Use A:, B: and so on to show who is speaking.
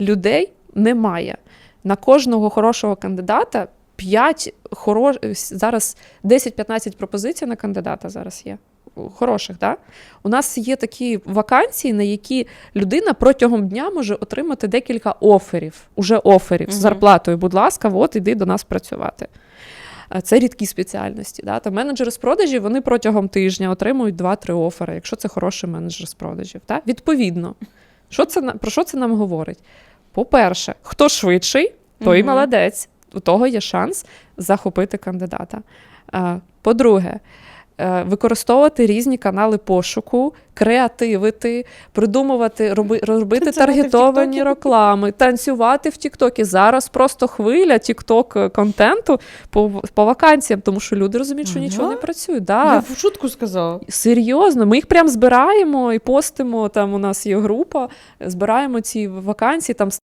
A: людей немає. На кожного хорошого кандидата 5 хоро... зараз 10-15 пропозицій на кандидата зараз є. Хороших, да? У нас є такі вакансії, на які людина протягом дня може отримати декілька оферів, уже оферів з зарплатою. Будь ласка, от іди до нас працювати. Е, Це рідкі спеціальності. Да? Та менеджери з продажів вони протягом тижня отримують 2-3 офери, якщо це хороший менеджер з продажів. Да? Відповідно, що це, про що це нам говорить? По-перше, хто швидший, той
B: угу.
A: молодець. У того є шанс захопити кандидата. Е, По-друге, використовувати різні канали пошуку, креативити, придумувати, роби, робити
B: Танцювати
A: таргетовані реклами, танцювати в Тіктокі. Зараз просто хвиля тікток контенту по, по вакансіям, тому що люди розуміють, що
B: Ага.
A: нічого не працює.
B: Я в шутку сказала.
A: Серйозно, ми їх прям збираємо і постимо. Там у нас є група, збираємо ці вакансії, там